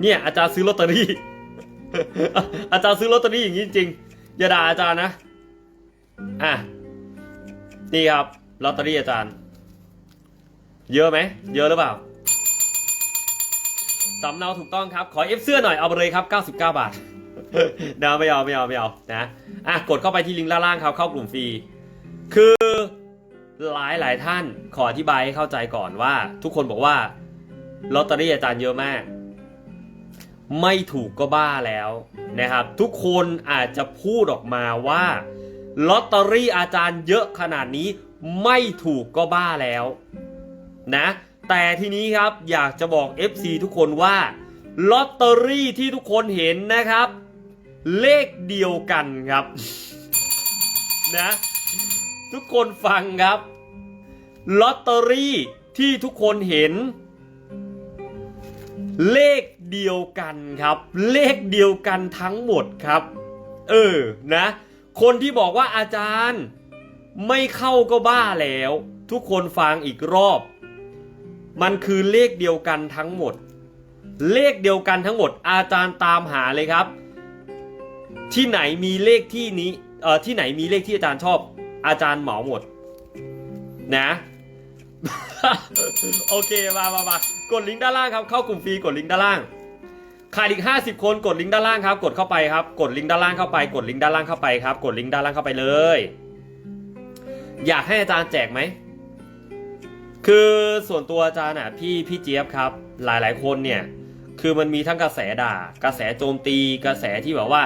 เนี่ยอาจารย์ซื้อลอตเตอรี่ อาจารย์ซื้อลอตเตอรี่อย่างนี้จริงอย่าด่าอาจารย์นะอะนี่ครับลอตเตอรี่อาจารย์ เยอะไหมเยอะหรือเปล่าสำเนาถูกต้องครับ ขอเอฟเสื้อหน่อยเอาไปเลยครับ 99 บาทนะไม่เอาไม่เอาไม่เอานะอะกดเข้าไปที่ลิงก์ล่างๆครับเข้ากลุ่มฟรีคือหลายหลายท่านขออธิบายให้เข้าใจก่อนว่า ทุกคนบอกว่าลอตเตอรี่อาจารย์เยอะมาก ไม่ถูกก็บ้าแล้วนะครับ ทุกคนอาจจะพูดออกมาว่าลอตเตอรี่อาจารย์เยอะขนาดนี้ไม่ถูกก็บ้าแล้วนะแต่ทีนี้ครับอยากจะบอก FC ทุกคนว่าลอตเตอรี่ที่ทุกคนเห็นนะครับ เลขเดียวกันครับนะทุกคนฟังครับลอตเตอรี่ที่ทุกคนเห็น เลข เดียวกันครับ เลขเดียวกันทั้งหมดครับ เออนะ คนที่บอกว่าอาจารย์ไม่เข้าก็บ้าแล้ว ทุกคนฟังอีกรอบ มันคือเลขเดียวกันทั้งหมด เลขเดียวกันทั้งหมด อาจารย์ตามหาเลยครับ ที่ไหนมีเลขที่นี้เอ่อที่ไหนมีเลขที่อาจารย์ชอบ อาจารย์เหมาหมด นะโอเค มา มา มา กดลิงก์ด้านล่างครับ เข้ากลุ่มฟรี กดลิงก์ด้านล่าง ขาดอีก 50 คนกดลิงก์ด้านล่างครับ กดเข้าไปครับ กดลิงก์ด้านล่างเข้าไป กดลิงก์ด้านล่างเข้าไปครับ กดลิงก์ด้านล่างเข้าไปเลย อยากให้อาจารย์แจกไหม คือส่วนตัวอาจารย์อะพี่พี่เจี๊ยบครับ หลายหลายๆคนเนี่ย คือมันมีทั้งกระแสด่า กระแสโจมตี กระแสที่แบบว่า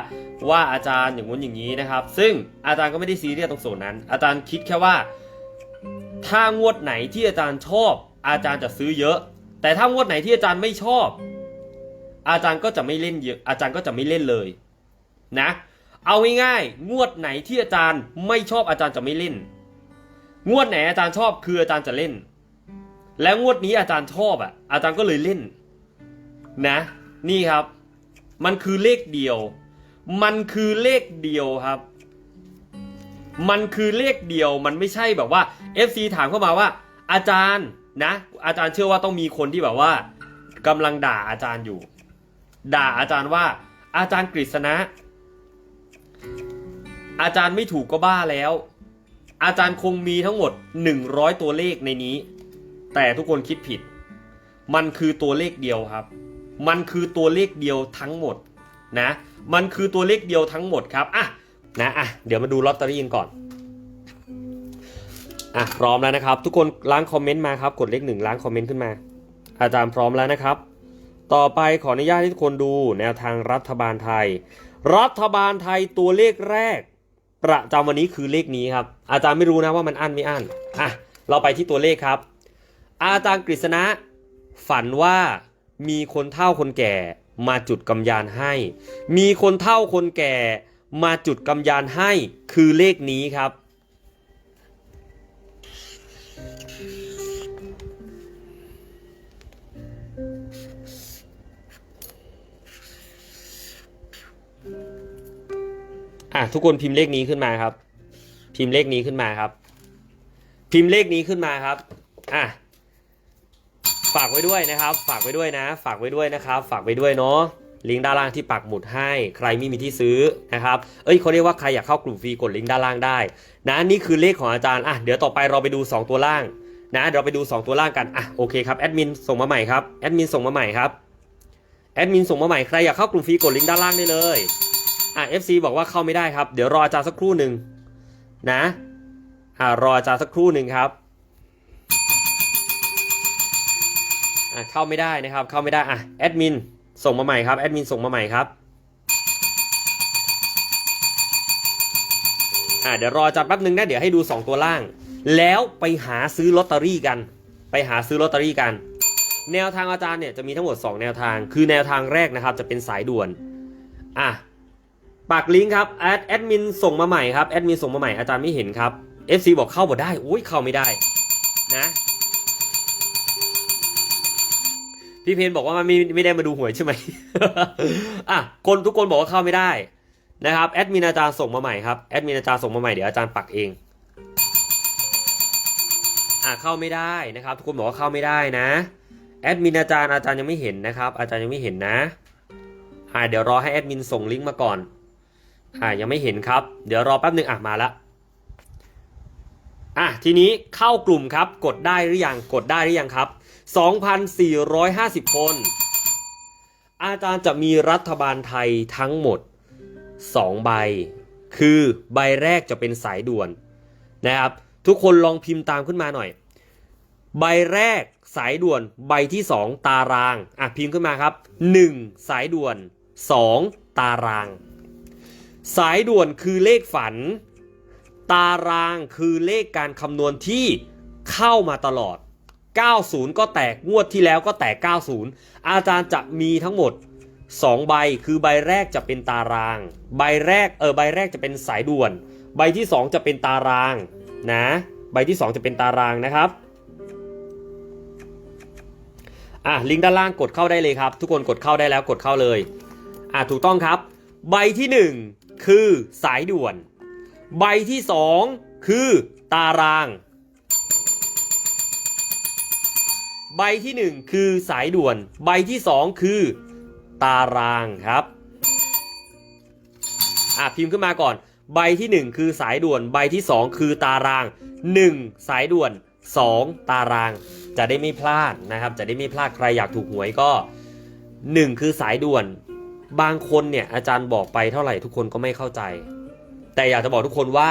ว่าอาจารย์อย่างงู้นอย่างนี้นะครับ ซึ่งอาจารย์ก็ไม่ได้ซีเรียสตรงส่วนนั้น อาจารย์คิดแค่ว่า ถ้างวดไหนที่อาจารย์ชอบ อาจารย์จะซื้อเยอะ แต่ถ้างวดไหนที่อาจารย์ไม่ชอบ อาจารย์ก็จะไม่เล่นเยอะอาจารย์ก็จะไม่เล่นเลยนะ เอาง่ายๆงวดไหนที่อาจารย์ไม่ชอบอาจารย์จะไม่เล่น งวดไหนอาจารย์ชอบคืออาจารย์จะเล่น และงวดนี้อาจารย์ชอบอะ อาจารย์ก็เลยเล่น นะ นี่ครับ มันคือเลขเดียว มันคือเลขเดียวครับ มันคือเลขเดียวมันไม่ใช่แบบว่า FC ถามเข้ามาว่า อาจารย์นะ อาจารย์เชื่อว่าต้องมีคนที่แบบว่ากำลังด่าอาจารย์อยู่ ด่าอาจารย์ว่า อาจารย์กฤษณะ อาจารย์ไม่ถูกก็บ้าแล้ว อาจารย์คงมีทั้งหมด 100 ตัวเลขในนี้ แต่ทุกคนคิดผิด มันคือตัวเลขเดียวครับ มันคือตัวเลขเดียวทั้งหมดนะ มันคือตัวเลขเดียวทั้งหมดครับอะนะอะเดี๋ยวมาดูลอตเตอรี่กันก่อนอะพร้อมแล้วนะครับ ทุกคนล้างคอมเมนต์มาครับ กดเลขหนึ่งล้างคอมเมนต์ขึ้นมา อาจารย์พร้อมแล้วนะครับ ต่อไปขออนุญาตให้ทุกคนดูแนวทางรัฐบาลไทย รัฐบาลไทยตัวเลขแรก ประจำวันนี้คือเลขนี้ครับ อาจารย์ไม่รู้นะว่ามันอั้นไม่อั้นอะเราไปที่ตัวเลขครับ อาจารย์กฤษณะ ฝันว่ามีคนเฒ่าคนแก่มาจุดกำยานให้ มีคนเฒ่าคนแก่มาจุดกำยานให้คือเลขนี้ครับ อะทุกคนพิมพ์เลขนี้ขึ้นมาครับ พิมพ์เลขนี้ขึ้นมาครับ พิมพ์เลขนี้ขึ้นมาครับอะฝากไว้ด้วยนะครับ ฝากไว้ด้วยนะ ฝากไว้ด้วยนะครับ ฝากไว้ด้วยเนาะลิงก์ด้านล่างที่ปักหมุดให้ใครไม่มีที่ซื้อนะครับ เอ้ยเขาเรียกว่าใครอยากเข้ากลุ่มฟรีกดลิงก์ด้านล่างได้ นะนี่คือเลขของอาจารย์อะเดี๋ยวต่อไปเราไปดู 2 ตัวล่างนะเดี๋ยวเราไปดู 2 ตัวล่างกันอะโอเคครับแอดมินส่งมาใหม่ครับแอดมินส่งมาใหม่ครับแอดมินส่งมาใหม่ใครอยากเข้ากลุ่มฟรีกดลิงก์ด้านล่างได้เลย อะ FC บอกว่าเข้าไม่ได้ครับ เดี๋ยวรออาจารย์สักครู่หนึ่งนะอ่ารออาจารย์สักครู่หนึ่งครับอะเข้าไม่ได้นะครับ เข้าไม่ได้อะแอดมินส่งมาใหม่ครับแอดมินส่งมาใหม่ครับอะเดี๋ยวรออาจารย์แป๊บนึงนะเดี๋ยวให้ดู 2 ตัวล่าง แล้วไปหาซื้อลอตเตอรี่กัน ไปหาซื้อลอตเตอรี่กัน แนวทางอาจารย์เนี่ยจะมีทั้งหมด 2 แนวทาง คือแนวทางแรกนะครับจะเป็นสายด่วนอะ ปักลิงก์ครับแอดแอดมินส่งมาใหม่ครับแอดมินส่งมาใหม่อาจารย์ไม่เห็นครับ FC บอกเข้าบ่ได้อุ้ยเข้าไม่ได้นะพี่เพนบอกว่ามันไม่ไม่ได้มาดูหวยใช่ไหมอะคนทุกคนบอกว่าเข้าไม่ได้นะครับแอดมินอาจารย์ส่งมาใหม่ครับแอดมินอาจารย์ส่งมาใหม่เดี๋ยวอาจารย์ปักเองอะเข้าไม่ได้นะครับ ทุกคนบอกว่าเข้าไม่ได้นะแอดมินอาจารย์อาจารย์ยังไม่เห็นนะครับ อาจารย์ยังไม่เห็นนะอ่าเดี๋ยวรอให้แอดมินส่งลิงก์มาก่อน อ่ายังไม่เห็นครับ เดี๋ยวรอแป๊บหนึ่งอะมาละอะทีนี้เข้ากลุ่มครับ กดได้หรือยังกดได้หรือยังครับ 2,450 คน อาจารย์จะมีรัฐบาลไทยทั้งหมด 2 ใบ คือใบแรกจะเป็นสายด่วนนะครับทุกคนลองพิมพ์ตามขึ้นมาหน่อย ใบแรกสายด่วนใบที่ 2 ตารางอะพิมพ์ขึ้นมาครับ 1 สายด่วน 2 ตาราง สายด่วนคือเลขฝัน ตารางคือเลขการคำนวณที่เข้ามาตลอด 90 ก็แตกงวดที่แล้วก็แตก 90 อาจารย์จะมีทั้งหมด 2 ใบคือใบแรกจะเป็นตาราง ใบแรกเออใบแรกจะเป็นสายด่วน ใบที่ 2 จะเป็นตารางนะใบที่ 2 จะเป็นตารางนะครับอะลิงก์ด้านล่างกดเข้าได้เลยครับ ทุกคนกดเข้าได้แล้วกดเข้าเลยอะถูกต้องครับ ใบที่ 1 คือสายด่วน ใบที่2คือตาราง ใบที่1คือสายด่วน ใบที่2คือตารางครับอะพิมพ์ขึ้นมาก่อน ใบที่1คือสายด่วน ใบที่2คือตาราง1สายด่วน2ตาราง จะได้ไม่พลาดนะครับ จะได้ไม่พลาดใครอยากถูกหวยก็1คือสายด่วน บางคนเนี่ยอาจารย์บอกไปเท่าไหร่ทุกคนก็ไม่เข้าใจ แต่อยากจะบอกทุกคนว่า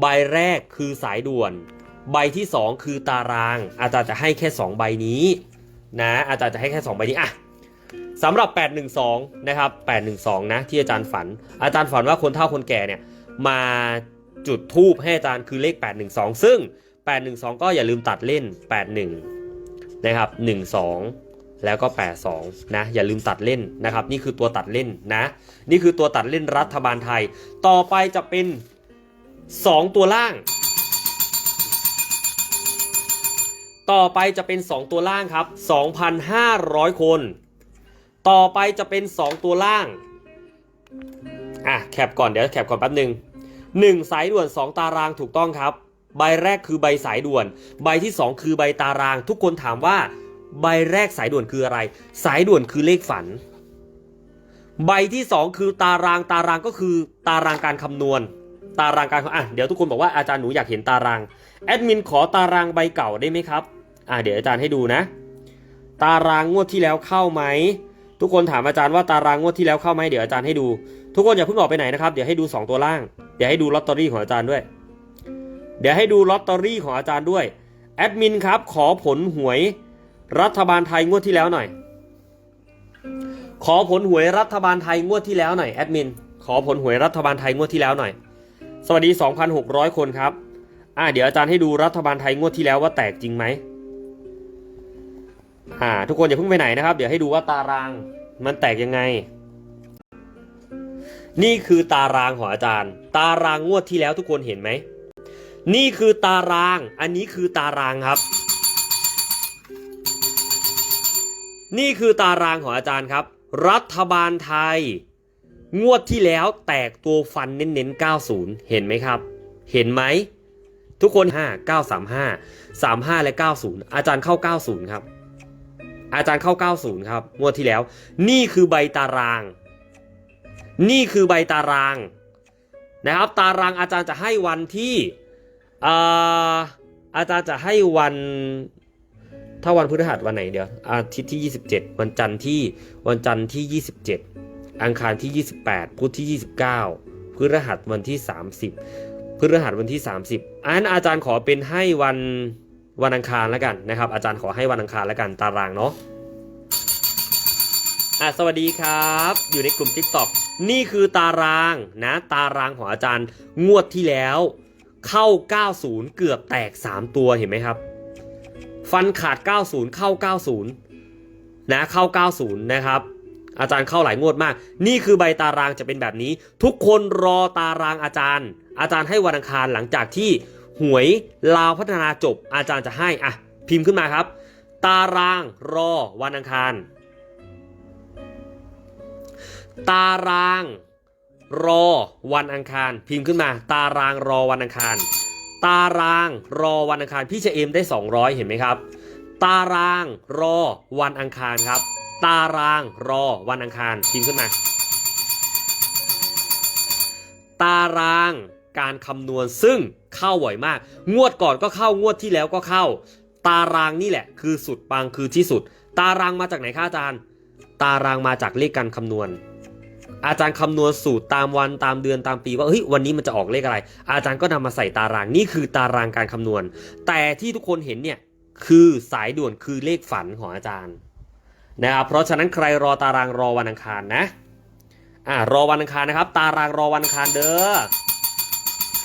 ใบแรกคือสายด่วน ใบที่ 2 คือตาราง อาจารย์จะให้แค่ 2 ใบนี้นะอาจารย์จะให้แค่ 2 ใบนี้อะสำหรับ 812 นะครับ 812 นะที่อาจารย์ฝัน อาจารย์ฝันว่าคนเฒ่าคนแก่เนี่ยมาจุดทูบให้อาจารย์คือเลข 812 ซึ่ง 812 ก็อย่าลืมตัดเล่น 81 นะครับ 12 แล้วก็ 82 นะ อย่าลืมตัดเล่นนะครับ นี่คือตัวตัดเล่นนะ นี่คือตัวตัดเล่นรัฐบาลไทย ต่อไปจะเป็น 2 ตัวล่าง ต่อไปจะเป็น 2 ตัวล่างครับ 2,500 คน ต่อไปจะเป็น 2 ตัวล่าง อะ แคปก่อน เดี๋ยวแคปก่อนแป๊บหนึ่งหนึ่งสายด่วน 2 ตารางถูกต้องครับ ใบแรกคือใบสายด่วน ใบที่ 2 คือใบตาราง ทุกคนถามว่า ใบแรกสายด่วนคืออะไร สายด่วนคือเลขฝัน ใบที่ 2 คือตารางตารางก็คือตารางการคำนวณ ตารางการอะเดี๋ยวทุกคนบอกว่าอาจารย์หนูอยากเห็นตารางแอดมินขอตารางใบเก่าได้ไหมครับอะเดี๋ยวอาจารย์ให้ดูนะ ตารางงวดที่แล้วเข้าไหมทุกคนถามอาจารย์ว่าตารางงวดที่แล้วเข้าไหมเดี๋ยวอาจารย์ให้ดู ทุกคนอย่าเพิ่งออกไปไหนนะครับเดี๋ยวให้ดู 2 ตัวล่าง เดี๋ยวให้ดูลอตเตอรี่ของอาจารย์ด้วย เดี๋ยวให้ดูลอตเตอรี่ของอาจารย์ด้วยแอดมินครับขอผลหวย รัฐบาลไทยงวดที่แล้วหน่อย ขอผลหวยรัฐบาลไทยงวดที่แล้วหน่อยแอดมินขอผลหวยรัฐบาลไทยงวดที่แล้วหน่อย สวัสดี 2,600 คนครับอ่าเดี๋ยวอาจารย์ให้ดูรัฐบาลไทยงวดที่แล้วว่าแตกจริงไหมอ่า ทุกคนอย่าเพิ่งไปไหนนะครับ เดี๋ยวให้ดูว่าตารางมันแตกยังไง นี่คือตารางของอาจารย์ ตารางงวดที่แล้วทุกคนเห็นไหม นี่คือตาราง อันนี้คือตารางครับ นี่คือตารางของอาจารย์ครับ รัฐบาลไทย งวดที่แล้วแตกตัวฟันเน้นๆ 90 เห็นไหมครับ เห็นไหม ทุกคน 5 935 35 และ 90 อาจารย์เข้า 90 ครับ อาจารย์เข้า 90 ครับ งวดที่แล้ว นี่คือใบตาราง นี่คือใบตารางนะครับ ตารางอาจารย์จะให้วันที่อาอาจารย์จะให้วัน ถ้าวันพฤหัสวันไหนเดี๋ยว อาทิตย์ที่ 27 วันจันทร์ที่วันจันทร์ที่ 27 อังคารที่ 28 พุธที่ 29 พฤหัสวันที่ 30 พฤหัสวันที่ 30อันอาจารย์ขอเป็นให้วันวันอังคารแล้วกันนะครับ อาจารย์ขอให้วันอังคารแล้วกันตารางเนาะอะสวัสดีครับ อยู่ในกลุ่ม TikTok นี่คือตารางนะตารางของอาจารย์งวดที่แล้ว เข้า 90 เกือบแตก 3 ตัวเห็นไหมครับ ฟันขาด 90 เข้า 90 นะเข้า 90 นะครับ อาจารย์เข้าหลายงวดมาก นี่คือใบตารางจะเป็นแบบนี้ ทุกคนรอตารางอาจารย์ อาจารย์ให้วันอังคารหลังจากที่หวยลาวพัฒนาจบ อาจารย์จะให้อะพิมพ์ขึ้นมาครับ ตารางรอวันอังคาร ตารางรอวันอังคาร พิมพ์ขึ้นมา ตารางรอวันอังคาร ตารางรอวันอังคารพี่เชเอมได้ 200 เห็นไหมครับ ตารางรอวันอังคารครับ ตารางรอวันอังคารพิมพ์ขึ้นมา ตารางการคำนวณซึ่งเข้าบ่อยมาก งวดก่อนก็เข้างวดที่แล้วก็เข้า ตารางนี่แหละ คือสุดปังคือที่สุด ตารางมาจากไหนคะอาจารย์ ตารางมาจากเลขการคำนวณ อาจารย์คำนวณสูตรตามวันตามเดือนตามปีว่าเฮ้ยวันนี้มันจะออกเลขอะไร อาจารย์ก็นำมาใส่ตารางนี่คือตารางการคำนวณ แต่ที่ทุกคนเห็นเนี่ยคือสายด่วนคือเลขฝันของอาจารย์นะครับเพราะฉะนั้นใครรอตารางรอวันอังคารนะอ่ารอวันอังคารนะครับ ตารางรอวันอังคารเด้อ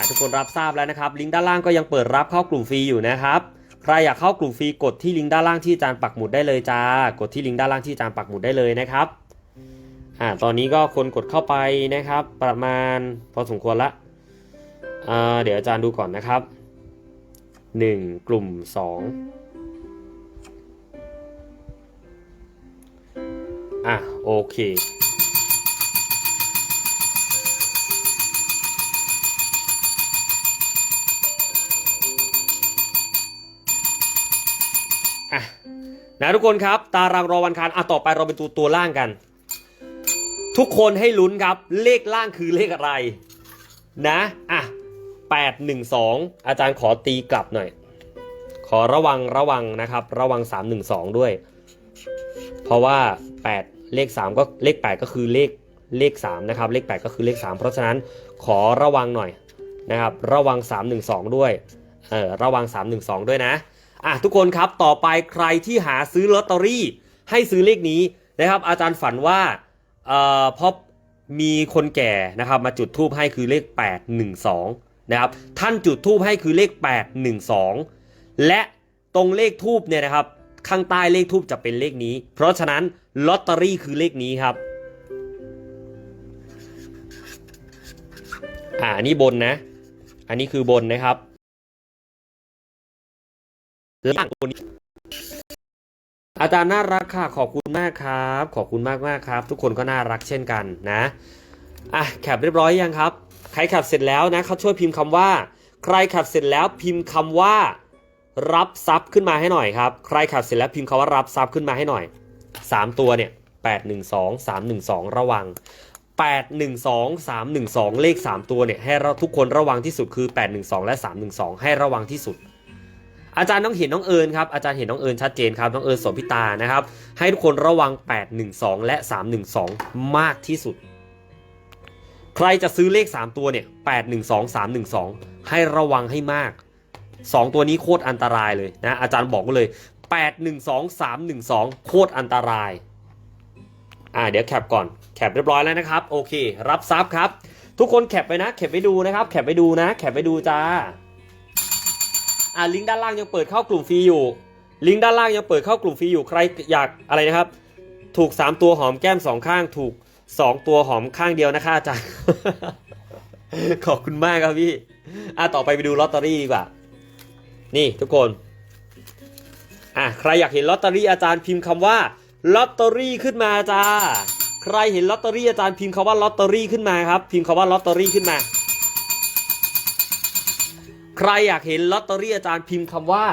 ทุกคนรับทราบแล้วนะครับ ลิงก์ด้านล่างก็ยังเปิดรับเข้ากลุ่มฟรีอยู่นะครับใครอยากเข้ากลุ่มฟรีกดที่ลิงก์ด้านล่างที่อาจารย์ปักหมุดได้เลยจ้ากดที่ลิงก์ด้านล่างที่อาจารย์ปักหมุดได้เลยนะครับ อ่าตอนนี้ก็คนกดเข้าไปนะครับ ประมาณพอสมควรละอ่าเดี๋ยวอาจารย์ดูก่อนนะครับ 1 กลุ่ม 2 อะโอเคอะนะทุกคนครับ ตารางรอวันอังคารอะต่อไปเราเป็นตัวตัวล่างกัน ทุกคนให้ลุ้นครับ เลขล่างคือเลขอะไร นะอะ8 1 2 อาจารย์ขอตีกลับหน่อย ขอระวังระวังนะครับ ระวัง 3 1 2 ด้วย เพราะว่า 8 เลข 3 ก็เลข 8 ก็คือเลขเลข 3 นะครับ เลข 8 ก็คือเลข 3 เพราะฉะนั้นขอระวังหน่อยนะครับ ระวัง 3 1 2 ด้วย เออระวัง 3 1 2 ด้วยนะ อะทุกคนครับต่อไปใครที่หาซื้อลอตเตอรี่ ให้ซื้อเลขนี้นะครับ อาจารย์ฝันว่า เอ่อพอมีคนแก่นะครับมาจุดทูบให้คือเลข 812นะครับท่านจุดทูบให้คือเลข 812 และตรงเลขทูบเนี่ยนะครับข้างใต้เลขทูบจะเป็นเลขนี้ เพราะฉะนั้นลอตเตอรี่คือเลขนี้ครับอ่าอันนี้บนนะ อันนี้คือบนนะครับล่างบนนี้ อาจารย์น่ารักค่ะขอบคุณมากครับ ขอบคุณมากมากครับ ทุกคนก็น่ารักเช่นกันนะอะแคปเรียบร้อยยังครับ ใครแคปเสร็จแล้วนะเขาช่วยพิมพ์คำว่า ใครแคปเสร็จแล้วพิมพ์คำว่า รับทรัพย์ขึ้นมาให้หน่อยครับ ใครแคปเสร็จแล้วพิมพ์คำว่ารับทรัพย์ขึ้นมาให้หน่อยสามตัวเนี่ยแปดหนึ่งสองสามหนึ่งสองระวังแปดหนึ่งสองสามหนึ่งสองเลขสามตัวเนี่ยให้เราทุกคนระวังที่สุดคือแปดหนึ่งสองและสามหนึ่งสองให้ระวังที่สุด อาจารย์ต้องเห็นน้องเอิญครับอาจารย์เห็นน้องเอิญชัดเจนครับน้องเอิญโสพิตานะครับ ให้ทุกคนระวัง 812 และ 312 มากที่สุด ใครจะซื้อเลข 3 ตัวเนี่ย 812 312 ให้ระวังให้มาก 2 ตัวนี้โคตรอันตรายเลยนะอาจารย์บอกไว้เลย 812 312 โคตรอันตรายอ่าเดี๋ยวแคปก่อนแคปเรียบร้อยแล้วนะครับ โอเค รับทรัพย์ครับ ทุกคนแคปไปนะแคปไปดูนะครับ แคปไปดูนะ แคปไปดูจ้า อ่าลิงก์ด้านล่างยังเปิดเข้ากลุ่มฟรีอยู่ ลิงก์ด้านล่างยังเปิดเข้ากลุ่มฟรีอยู่ใครอยากอะไรนะครับ ถูก 3 ตัวหอมแก้ม 2 ข้าง ถูก 2 ตัวหอมข้างเดียวนะคะอาจารย์ขอบคุณมากครับพี่อะต่อไปไปดูลอตเตอรี่ดีกว่า นี่ทุกคนอะใครอยากเห็นลอตเตอรี่อาจารย์พิมพ์คำว่าลอตเตอรี่ขึ้นมาจ้า ใครเห็นลอตเตอรี่อาจารย์พิมพ์คำว่าลอตเตอรี่ขึ้นมาครับ พิมพ์คำว่าลอตเตอรี่ขึ้นมา ใครอยากเห็นลอตเตอรี่อาจารย์พิมพ์คำว่า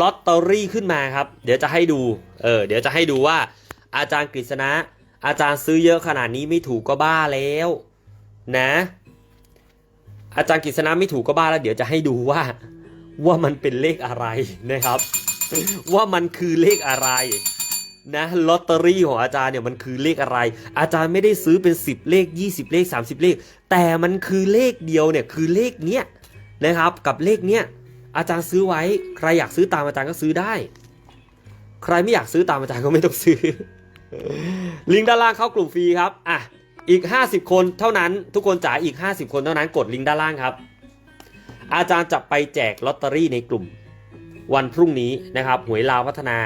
ลอตเตอรี่ขึ้นมาครับ เดี๋ยวจะให้ดู เออ เดี๋ยวจะให้ดูว่า อาจารย์กฤษณะ อาจารย์ซื้อเยอะขนาดนี้ไม่ถูกก็บ้าแล้ว นะ อาจารย์กฤษณะไม่ถูกก็บ้าแล้ว เดี๋ยวจะให้ดูว่า ว่ามันเป็นเลขอะไรนะครับ ว่ามันคือเลขอะไรนะลอตเตอรี่ของอาจารย์เนี่ยมันคือเลขอะไร อาจารย์ไม่ได้ซื้อเป็น 10 เลข 20 เลข 30 เลข แต่มันคือเลขเดียวเนี่ยคือเลขเนี้ย นะครับ กับเลขเนี้ยอาจารย์ซื้อไว้ ใครอยากซื้อตามอาจารย์ก็ซื้อได้ ใครไม่อยากซื้อตามอาจารย์ก็ไม่ต้องซื้อ ลิงก์ด้านล่างเข้ากลุ่มฟรีครับอะอีก 50 คนเท่านั้น ทุกคนจ่ายอีก 50 คนเท่านั้นกดลิงก์ด้านล่างครับ อาจารย์จะไปแจกลอตเตอรี่ในกลุ่ม วันพรุ่งนี้นะครับหวยลาวพัฒนา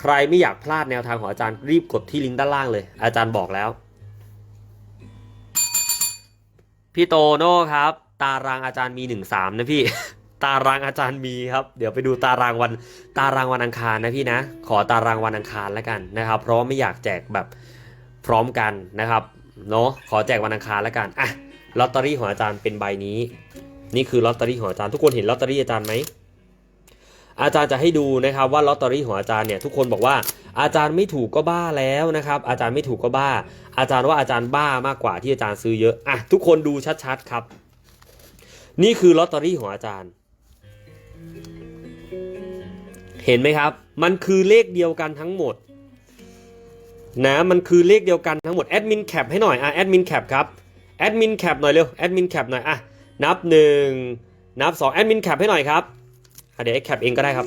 ใครไม่อยากพลาดแนวทางของอาจารย์รีบกดที่ลิงก์ด้านล่างเลย อาจารย์บอกแล้ว พี่โตโน่ครับ ตารางอาจารย์มีหนึ่งสามนะพี่ ตารางอาจารย์มีครับ เดี๋ยวไปดูตารางวันตารางวันอังคารนะพี่นะ ขอตารางวันอังคารแล้วกันนะครับ เพราะไม่อยากแจกแบบพร้อมกันนะครับเนาะขอแจกวันอังคารแล้วกันอะลอตเตอรี่ของอาจารย์เป็นใบนี้ นี่คือลอตเตอรี่ของอาจารย์ทุกคนเห็นลอตเตอรี่อาจารย์ไหมอาจารย์จะให้ดูนะครับว่าลอตเตอรี่ของอาจารย์เนี่ยทุกคนบอกว่าอาจารย์ไม่ถูกก็บ้าแล้วนะครับ อาจารย์ไม่ถูกก็บ้า อาจารย์ว่าอาจารย์บ้ามากกว่าที่อาจารย์ซื้อเยอะอะทุกคนดูชัดๆครับ นี่คือลอตเตอรี่ของอาจารย์ เห็นไหมครับ มันคือเลขเดียวกันทั้งหมด นะ มันคือเลขเดียวกันทั้งหมด แอดมินแคปให้หน่อยอะแอดมินแคปครับ แอดมินแคปหน่อยเร็ว แอดมินแคปหน่อยอะ นับหนึ่งนับสองแอดมินแคปให้หน่อยครับเดี๋ยวแคปเองก็ได้ครับ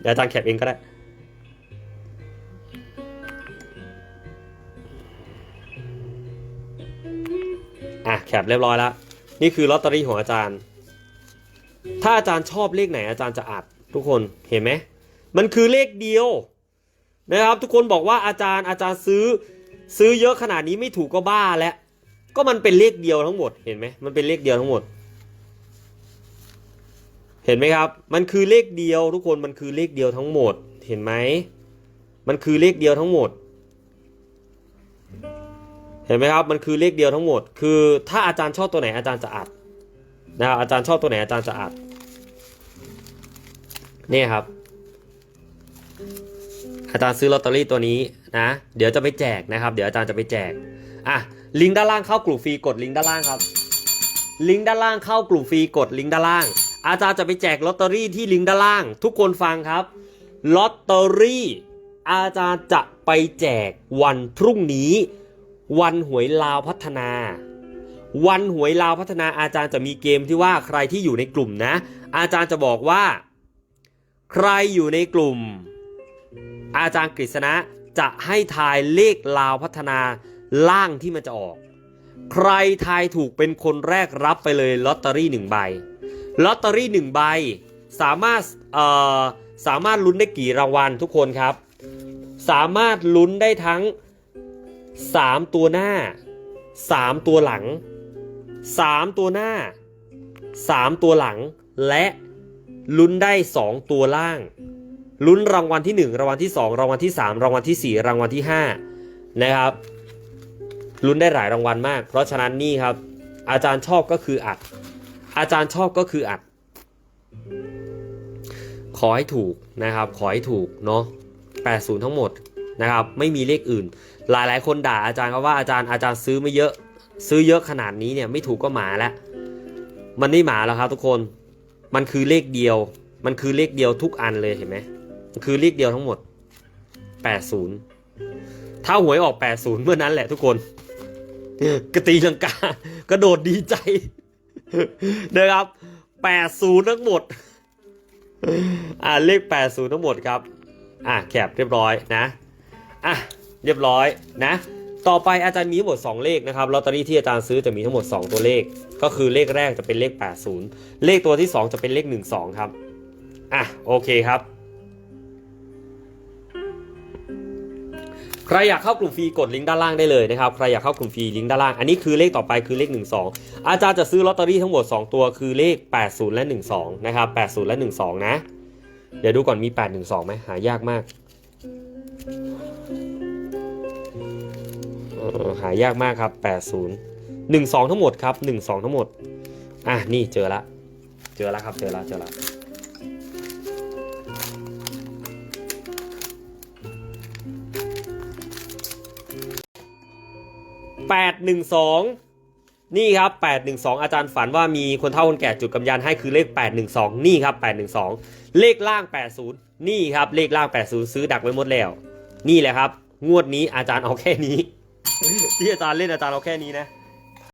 เดี๋ยวอาจารย์แคปเองก็ได้อะแคปเรียบร้อยแล้ว นี่คือลอตเตอรี่ของอาจารย์ ถ้าอาจารย์ชอบเลขไหนอาจารย์จะอัดทุกคนเห็นไหมมันคือเลขเดียวนะครับ ทุกคนบอกว่าอาจารย์อาจารย์ซื้อซื้อเยอะขนาดนี้ไม่ถูกก็บ้าแล้วก็มันเป็นเลขเดียวทั้งหมดเห็นไหมมันเป็นเลขเดียวทั้งหมด เห็นไหมครับ มันคือเลขเดียวทุกคนมันคือเลขเดียวทั้งหมด เห็นไหมมันคือเลขเดียวทั้งหมด เห็นไหมครับมันคือเลขเดียวทั้งหมด คือถ้าอาจารย์ชอบตัวไหนอาจารย์จะอัดนะครับอาจารย์ชอบตัวไหนอาจารย์จะอัดนี่ครับ อาจารย์ซื้อลอตเตอรี่ตัวนี้นะเดี๋ยวจะไปแจกนะครับ เดี๋ยวอาจารย์จะไปแจกอะลิงก์ด้านล่างเข้ากลุ่มฟรีกดลิงก์ด้านล่างครับ ลิงก์ด้านล่างเข้ากลุ่มฟรีกดลิงก์ด้านล่าง อาจารย์จะไปแจกลอตเตอรี่ที่ลิงก์ด้านล่าง ทุกคนฟังครับลอตเตอรี่อาจารย์จะไปแจกวันพรุ่งนี้ วันหวยลาวพัฒนา วันหวยลาวพัฒนาอาจารย์จะมีเกมที่ว่าใครที่อยู่ในกลุ่มนะ อาจารย์จะบอกว่า ใครอยู่ในกลุ่ม อาจารย์กฤษณะจะให้ทายเลขลาวพัฒนาล่างที่มันจะออก ใครทายถูกเป็นคนแรกรับไปเลยลอตเตอรี่หนึ่งใบลอตเตอรี่หนึ่งใบสามารถสามารถลุ้นได้กี่รางวัลทุกคนครับ สามารถลุ้นได้ทั้ง 3ตัวหน้า3ตัวหลัง3ตัวหน้า3ตัวหลัง และลุ้นได้2ตัวล่าง ลุ้นรางวัลที่1รางวัลที่2รางวัลที่3รางวัลที่4รางวัลที่5นะครับ ลุ้นได้หลายรางวัลมาก เพราะฉะนั้นนี่ครับ อาจารย์ชอบก็คืออัด อาจารย์ชอบก็คืออัด ขอให้ถูกนะครับ ขอให้ถูกเนาะ80 ทั้งหมดนะครับ ไม่มีเลขอื่น หลายหลายคนด่าอาจารย์เขาว่าอาจารย์อาจารย์ซื้อไม่เยอะ ซื้อเยอะขนาดนี้เนี่ยไม่ถูกก็หมาแล้วมันไม่หมาแล้วครับทุกคน มันคือเลขเดียว มันคือเลขเดียวทุกอันเลยเห็นไหมคือเลขเดียวทั้งหมด 80 ถ้าหวยออก 80 เมื่อนั้นแหละทุกคนกระตีลังกากระโดดดีใจนะครับ 80 ทั้งหมด อ่าเลข 80 ทั้งหมดครับ อะแคปเรียบร้อยนะ อะ เรียบร้อยนะ ต่อไปอาจารย์มีทั้งหมด 2 เลขนะครับลอตเตอรี่ที่อาจารย์ซื้อจะมีทั้งหมด 2 ตัวเลข ก็คือเลขแรกจะเป็นเลข 80 เลขตัวที่ 2 จะเป็นเลข 12 ครับ อะโอเคครับ ใครอยากเข้ากลุ่มฟรีกดลิงก์ด้านล่างได้เลยนะครับ ใครอยากเข้ากลุ่มฟรีลิงก์ด้านล่าง อันนี้คือเลขต่อไปคือเลข 12 อาจารย์จะซื้อลอตเตอรี่ทั้งหมด 2 ตัวคือเลข 80 และ 12 นะครับ 80 และ 12 นะ เดี๋ยวดูก่อนมี 812ไหมหายากมาก หายากมากครับ 80 12 ทั้งหมดครับ 12 ทั้งหมด อะ นี่เจอละ เจอแล้วครับ เจอแล้วเจอแล้ว812นี่ครับ 812 อาจารย์ฝันว่ามีคนเฒ่าคนแก่จุดกำยานให้คือเลข 812 นี่ครับ 812 เลขล่าง 80 นี่ครับ เลขล่าง 80 ซื้อดักไว้หมดแล้ว นี่แหละครับ งวดนี้อาจารย์เอาแค่นี้ ที่อาจารย์เล่นอาจารย์เอาแค่นี้นะ